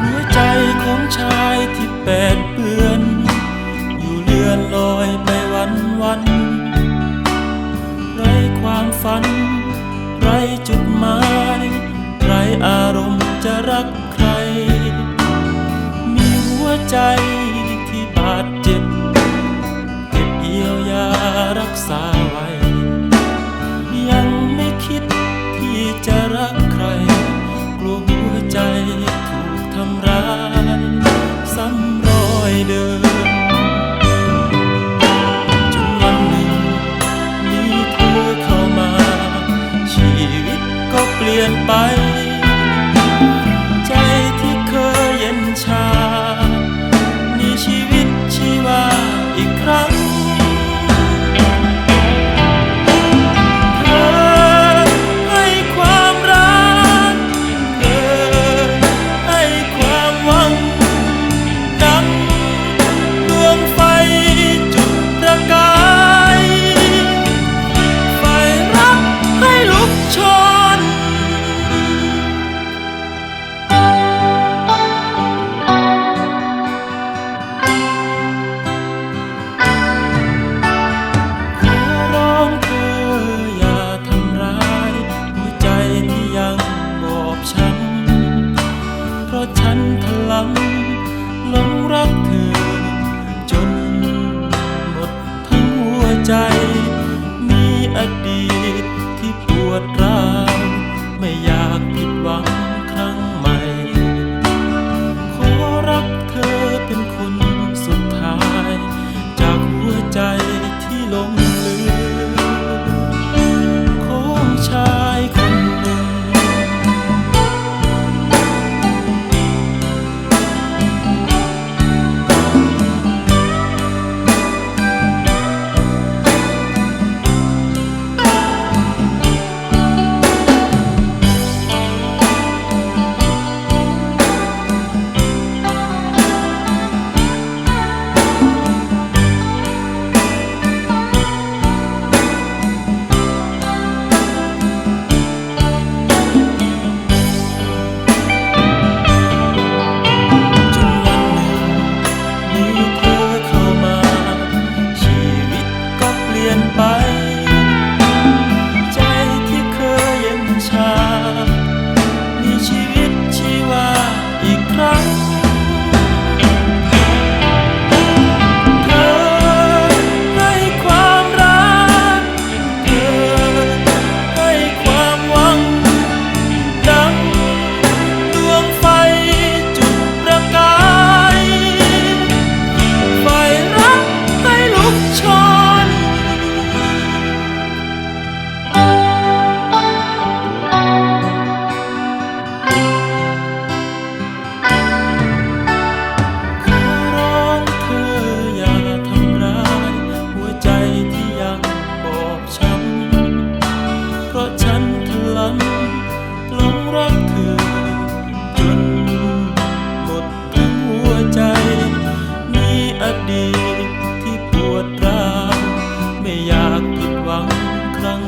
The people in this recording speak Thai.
หัวใจของชายที่แปดเปือน อยู่เลือนลอยไปวันวันไรความฝัน ไรจุดหมาย ไรอารมณ์จะรักใคร มีหัวใจ ใจถูกทำร้ายซ้ำรอยเดิม ใจมีอดีตที่ปวดร้าวไม่อยากผิดหวัง รักเธอ จนหมดทั้งหัวใจ มีอดีตที่ปวดร้าวไม่อยากผิดหวังครั้ง